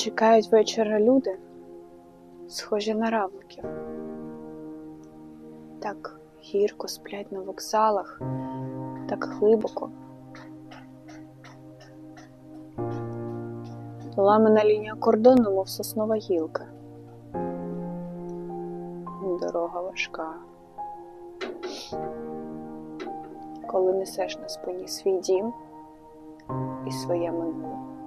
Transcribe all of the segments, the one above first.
Чекають вечора люди, схожі на равликів. Так гірко сплять на вокзалах, так глибоко. Ламана лінія кордону, мов соснова гілка. Дорога важка. Коли несеш на спині свій дім і своє минуле.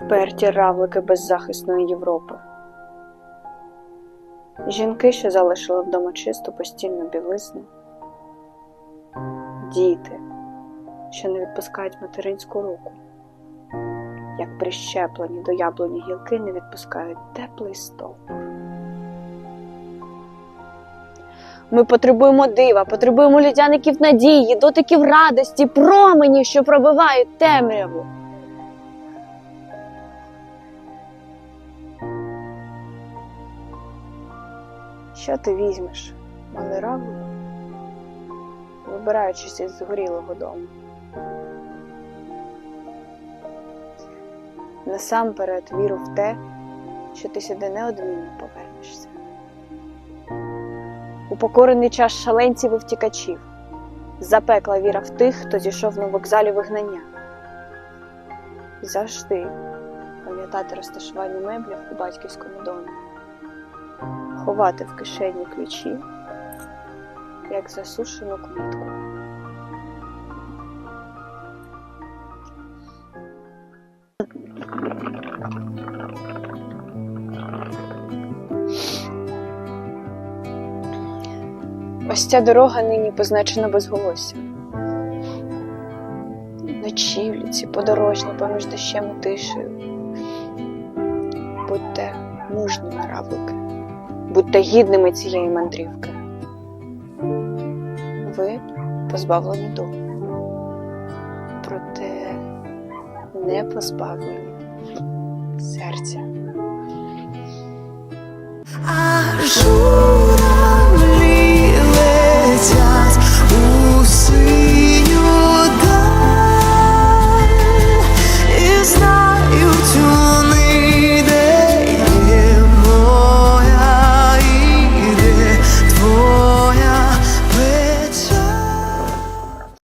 Вперті равлики беззахисної Європи. Жінки, що залишили вдома чисту постільну білизну. Діти, що не відпускають материнську руку, як прищеплені до яблуні гілки не відпускають теплий стовп. Ми потребуємо дива, потребуємо людяників надії, дотиків радості, променів, що пробивають темряву. Що ти візьмеш, равлик, вибираючись із згорілого дому? Насамперед віру в те, що ти сюди неодмінно повернешся. Упокорений час шаленців і втікачів, запекла віра в тих, хто зійшов на вокзалі вигнання. Завжди пам'ятати розташування меблів у батьківському домі ховати в кишені ключі, як засушену квітку. Ось ця дорога нині позначена безголоссям. Ночівлі, подорожні поміж дощем і тишею. Будьте мужніми равлики будьте гідними цієї мандрівки. Ви позбавлені духу, проте не позбавлені серця. А журавлі летять у синю даль і знають